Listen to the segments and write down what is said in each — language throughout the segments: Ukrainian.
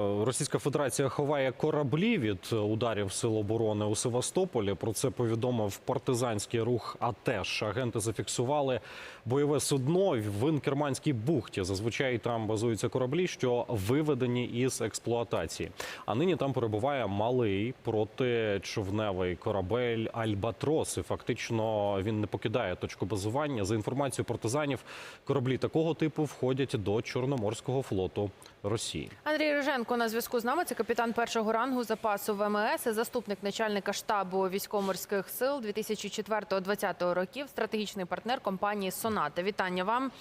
Російська Федерація ховає кораблі від ударів сил оборони у Севастополі. Про це повідомив партизанський рух. АТЕШ. агенти зафіксували бойове судно в Інкерманській бухті. Зазвичай там базуються кораблі, що виведені із експлуатації. А нині там перебуває малий протичовневий корабель Альбатрос. І фактично він не покидає точку базування. За інформацією партизанів, кораблі такого типу входять до Чорноморського флоту Росії. Андрій Риженко на зв'язку з нами. Це капітан першого рангу запасу ВМС, заступник начальника штабу військово-морських сил 2004-2020 років, стратегічний партнер компанії Соната. Вітання вам.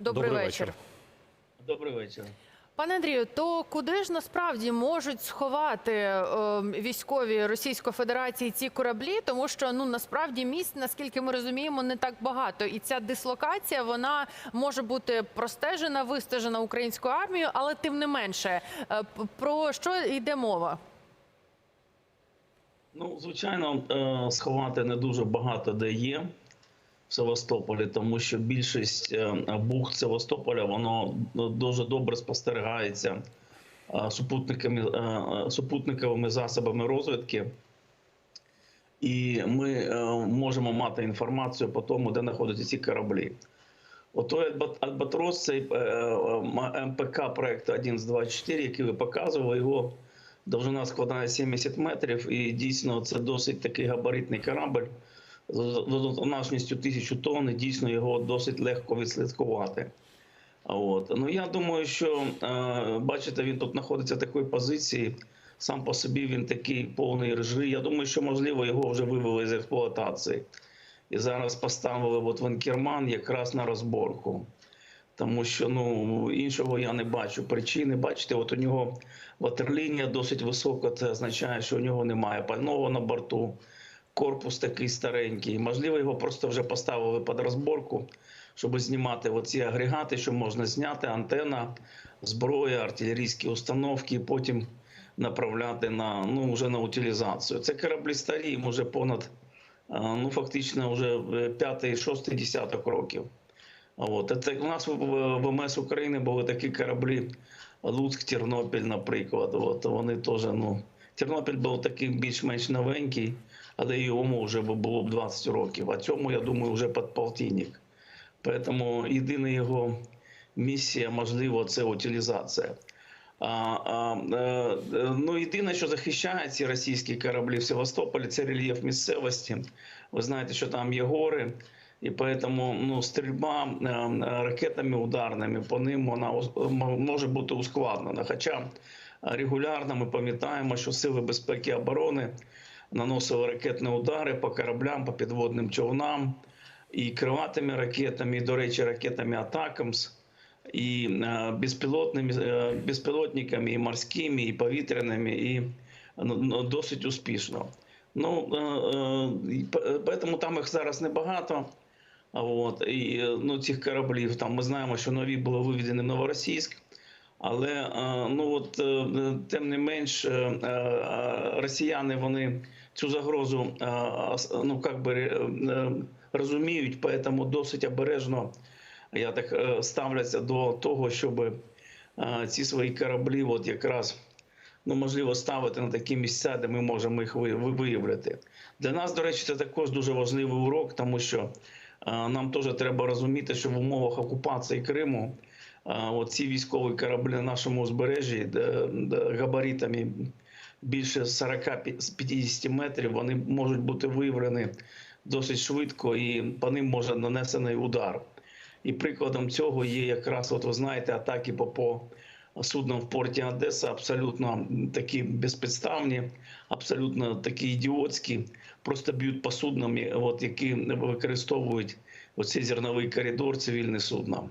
Добрий, Добрий вечір. вечір. Добрий вечір. Пане Андрію, то куди ж насправді можуть сховати е, військові Російської Федерації ці кораблі? Тому що ну насправді місць, наскільки ми розуміємо, не так багато, і ця дислокація вона може бути простежена, вистежена українською армією, але тим не менше, е, про що йде мова? Ну, звичайно, е, сховати не дуже багато де є в Севастополі, тому що більшість е, бухт Севастополя воно ну, дуже добре спостерігається е, супутниками, е, супутниковими засобами розвідки. І ми можемо мати інформацію по тому, де знаходяться ці кораблі. Отой Альбатрос, цей МПК проект 1 з 24, який ви показували, його довжина складає 70 метрів, і дійсно це досить такий габаритний корабль водоносністю 1000 тонн, дійсно його досить легко відслідкувати. От. Ну я думаю, що е, бачите, він тут знаходиться в такій позиції. Сам по собі він такий повний режи. Я думаю, що можливо його вже вивели з експлуатації. І зараз поставили от в якраз на розборку. Тому що ну іншого я не бачу причини. Бачите, от у нього ватерлінія досить висока. Це означає, що у нього немає пального на борту. Корпус такий старенький. Можливо, його просто вже поставили під розборку, щоб знімати оці агрегати, що можна зняти, антена, зброя, артилерійські установки, і потім направляти на ну вже на утилізацію. Це кораблі старі, їм вже понад ну фактично вже п'ятий, шостий десяток років. От це у нас в ВМС України були такі кораблі Луцьк, Тернопіль, наприклад. От вони теж ну Тернопіль був такий більш-менш новенький, але йому вже було б 20 років. А цьому я думаю, вже під полтинник. Тому єдина його місія, можливо, це утилізація. А, а, е, ну, єдине, що захищає ці російські кораблі в Севастополі, це рельєф місцевості. Ви знаєте, що там є гори, і тому ну, стрільба е, ракетами ударними по ним вона може бути ускладнена. Хоча регулярно ми пам'ятаємо, що сили безпеки і оборони наносили ракетні удари по кораблям, по підводним човнам і крилатими ракетами, і, до речі, ракетами Атакамс і е, безпілотними е, безпілотниками, і морськими, і повітряними, і ну, ну, досить успішно. Ну е, і там їх зараз небагато. От і ну цих кораблів там ми знаємо, що нові були виведені в Новоросійськ. Але ну от тим не менш, росіяни вони цю загрозу е, ну як би е, е, розуміють, поэтому досить обережно я так ставляться до того, щоб ці свої кораблі, от якраз ну можливо ставити на такі місця, де ми можемо їх ви- ви- виявляти. Для нас, до речі, це також дуже важливий урок, тому що нам теж треба розуміти, що в умовах окупації Криму ці військові кораблі на нашому узбережжі габаритами більше 40-50 метрів, вони можуть бути виявлені досить швидко, і по ним може нанесений удар. І прикладом цього є якраз, от ви знаєте, атаки по, по суднам в порті Одеса абсолютно такі безпідставні, абсолютно такі ідіотські, просто б'ють по суднам, от, які використовують оцей зерновий коридор, цивільні судна.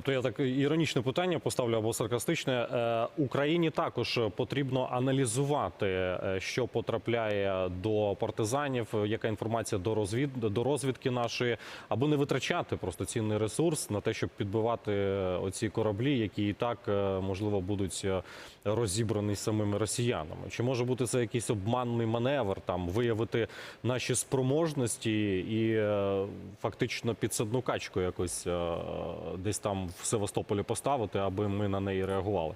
Тобто я так іронічне питання поставлю або саркастичне. Е, Україні також потрібно аналізувати, е, що потрапляє до партизанів, яка інформація до розвід до розвідки нашої, аби не витрачати просто цінний ресурс на те, щоб підбивати е, оці кораблі, які і так можливо будуть розібрані самими росіянами. Чи може бути це якийсь обманний маневр, там виявити наші спроможності і фактично підсадну качку якось е, десь там в Севастополі поставити, аби ми на неї реагували?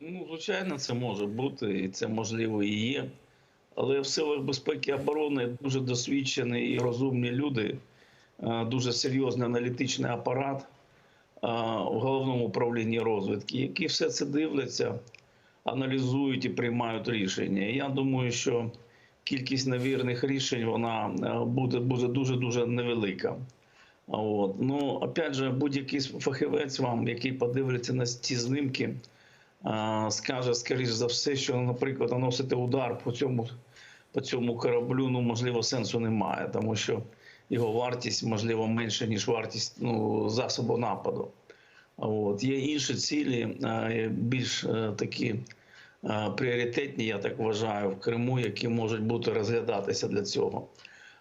Ну, звичайно, це може бути, і це можливо і є. Але в силах безпеки і оборони дуже досвідчені і розумні люди, е, дуже серйозний аналітичний апарат е, в головному управлінні розвідки, які все це дивляться, аналізують і приймають рішення. Я думаю, що кількість невірних рішень вона е, буде, буде дуже дуже невелика. От. Ну, опять же, будь-який фахівець вам, який подивиться на ці знімки, а, скаже, скоріш за все, що, наприклад, наносити удар по цьому, по цьому кораблю, ну, можливо, сенсу немає, тому що його вартість, можливо, менша, ніж вартість ну, засобу нападу. От. Є інші цілі, е, більш е, такі е, пріоритетні, я так вважаю, в Криму, які можуть бути розглядатися для цього.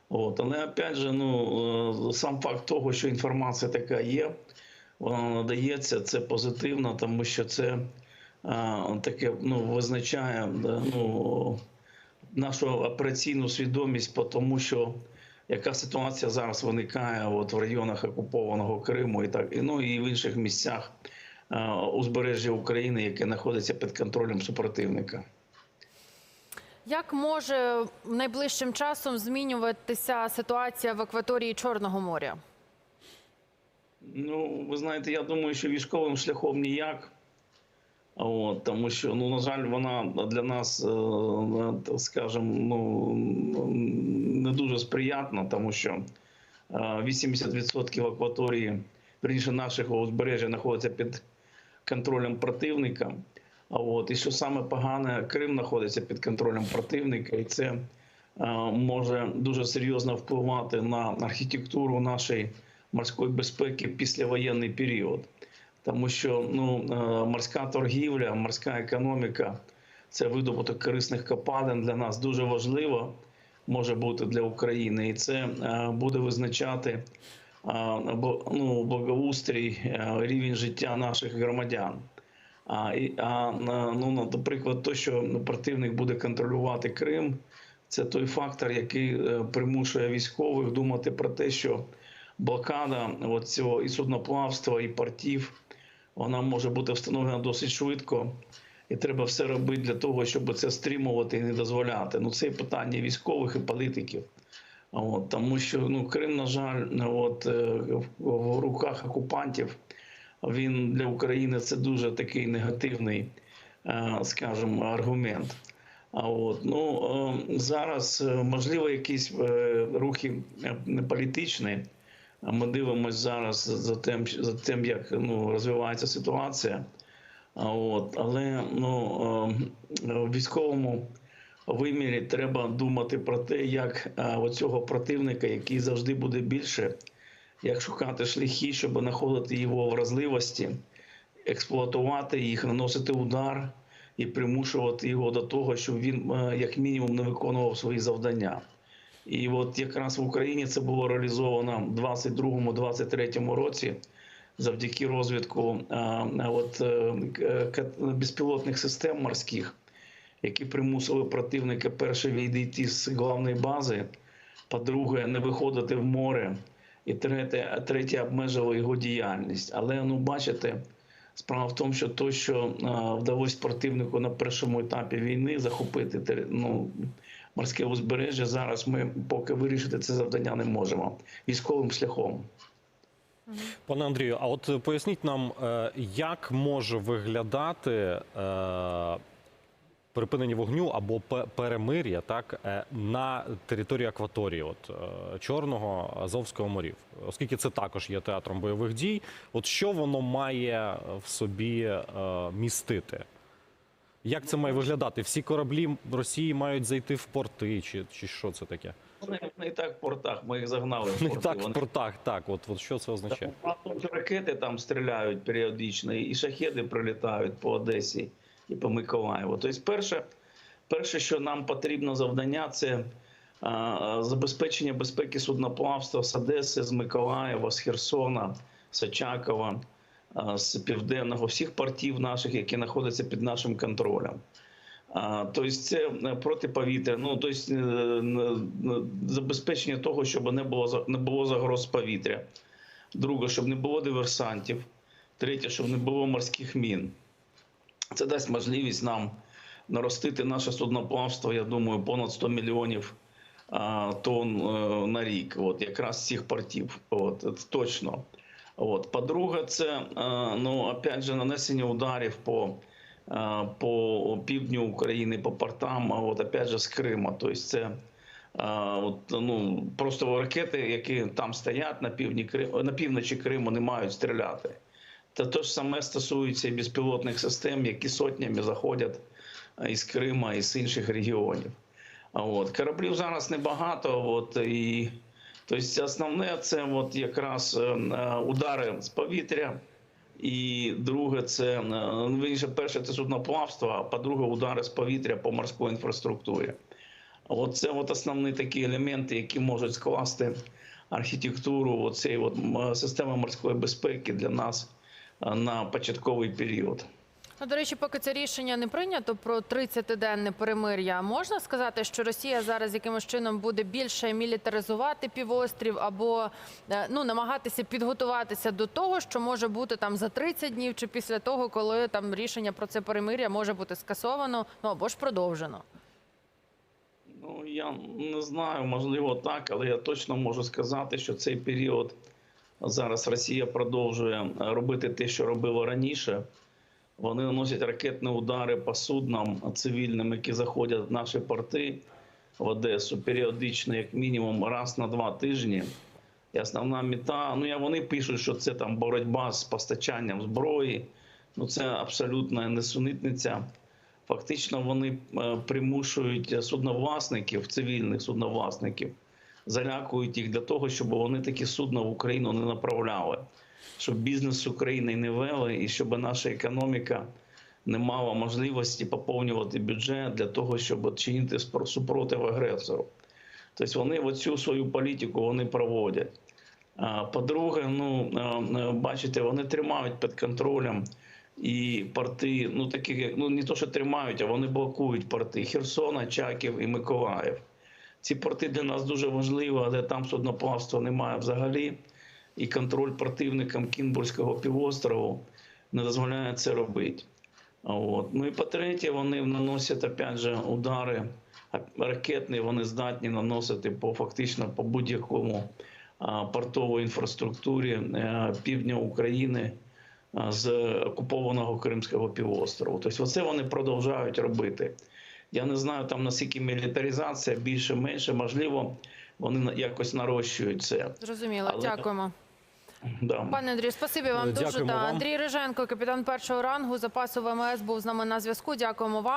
От. Але опять же, ну, е, сам факт того, що інформація така є, вона надається, це позитивно, тому що це е, таке ну, визначає е, ну, нашу операційну свідомість, тому що яка ситуація зараз виникає от в районах окупованого Криму і так, і, ну, і в інших місцях е, узбережжя України, яке знаходиться під контролем супротивника. Як може найближчим часом змінюватися ситуація в акваторії Чорного моря? Ну, ви знаєте, я думаю, що військовим шляхом ніяк. От, тому що, ну, на жаль, вона для нас, е, скажімо, ну, не дуже сприятна, тому що е, 80% акваторії, верніше нашого узбережжя, знаходиться під контролем противника. От, і що саме погане, Крим знаходиться під контролем противника, і це е, може дуже серйозно впливати на архітектуру нашої морської безпеки післявоєнний період. Тому що ну, е, морська торгівля, морська економіка це видобуток корисних копалин для нас дуже важливо може бути для України, і це е, буде визначати ну, благоустрій, е, рівень життя наших громадян. А, а ну, наприклад, то, що противник буде контролювати Крим, це той фактор, який е, примушує військових думати про те, що блокада цього і судноплавства, і портів, вона може бути встановлена досить швидко. І треба все робити для того, щоб це стримувати і не дозволяти. Ну, це питання військових і політиків. От, тому що ну, Крим, на жаль, от, е, в- руках окупантів він для України це дуже такий негативний, е, скажімо, аргумент. А от ну е, зараз можливо якісь рухи політичні. Ми дивимося зараз за тим, за тим, як ну розвивається ситуація. От але ну в військовому вимірі треба думати про те, як е, оцього противника, який завжди буде більше, як шукати шляхи, щоб знаходити його вразливості, експлуатувати їх, наносити удар і примушувати його до того, щоб він е, як мінімум не виконував свої завдання. І от якраз в Україні це було реалізовано в 22-23 році завдяки розвитку от, е, к- безпілотних систем морських, які примусили противника перше відійти з головної бази, по-друге, не виходити в море, і третє, третє обмежили його діяльність. Але ну бачите, справа в тому, що то, що е, вдалося противнику на першому етапі війни захопити ну, морське узбережжя, зараз ми поки вирішити це завдання не можемо військовим шляхом. Пане Андрію, а от поясніть нам, е, як може виглядати е, припинення вогню або пе- перемир'я так е, на території акваторії, от е, Чорного Азовського морів, оскільки це також є театром бойових дій. От що воно має в собі е, містити? Як це має виглядати? Всі кораблі Росії мають зайти в порти, чи, чи що це таке? Вони не так в портах, ми їх загнали в Не так в портах, так. От, от що це означає? Там ракети там стріляють періодично, і шахеди прилітають по Одесі і по Миколаєву. Тобто, перше, перше, що нам потрібно завдання, це забезпечення безпеки судноплавства з Одеси, з Миколаєва, з Херсона, з Очакова, з Південного, всіх портів наших, які знаходяться під нашим контролем. Тобто це е, протиповітря, ну тобто забезпечення того, щоб не було не було загроз повітря. Друге, щоб не було диверсантів. Третє, щоб не було морських мін. Це дасть можливість нам наростити наше судноплавство, я думаю, понад 100 мільйонів тонн е, на рік. От якраз з цих портів. От точно. От по-друге, це е, ну опять же нанесення ударів по, е, по півдню України, по портам. А от опять же з Крима. Тобто це от, ну просто ракети, які там стоять на півдні на півночі Криму, не мають стріляти. Та те ж саме стосується і безпілотних систем, які сотнями заходять е, із Крима і з інших регіонів. От кораблів зараз небагато. От і тобто основне це от якраз е, е, удари з повітря. І друге, це ну, вірніше, перше це судноплавство, а по-друге, удари з повітря по морській інфраструктурі. От це от основні такі елементи, які можуть скласти архітектуру цієї системи морської безпеки для нас на початковий період. Ну, до речі, поки це рішення не прийнято про 30-денне перемир'я, можна сказати, що Росія зараз якимось чином буде більше мілітаризувати півострів або е, ну намагатися підготуватися до того, що може бути там за 30 днів, чи після того, коли там рішення про це перемир'я може бути скасовано, ну або ж продовжено. Ну я не знаю, можливо так, але я точно можу сказати, що цей період зараз Росія продовжує робити те, що робила раніше. Вони наносять ракетні удари по суднам цивільним, які заходять в наші порти в Одесу періодично, як мінімум, раз на два тижні. І основна мета, ну я вони пишуть, що це там боротьба з постачанням зброї. Ну це абсолютна несунитниця. Фактично вони е, примушують судновласників, цивільних судновласників, залякують їх для того, щоб вони такі судна в Україну не направляли, щоб бізнес України не вели, і щоб наша економіка не мала можливості поповнювати бюджет для того, щоб чинити супротив агресору. Тобто вони оцю свою політику вони проводять. По-друге, ну бачите, вони тримають під контролем і порти, ну такі ну не то, що тримають, а вони блокують порти Херсона, Чаків і Миколаїв. Ці порти для нас дуже важливі, але там судноплавства немає взагалі. І контроль противникам Кінбурзького півострову не дозволяє це робити. От. Ну і по-третє, вони наносять опять же удари ракетні, вони здатні наносити по фактично по будь-якому портовій інфраструктурі е, півдня України з окупованого Кримського півострову. Тобто, оце вони продовжують робити. Я не знаю там наскільки мілітаризація більше, менше, можливо, вони на- якось нарощують це. Зрозуміло, Але- дякуємо. Да. Пане Андрію, спасибі вам дуже. Дякуємо Та вам. Андрій Риженко, капітан першого рангу запасу ВМС, був з нами на зв'язку. Дякуємо вам.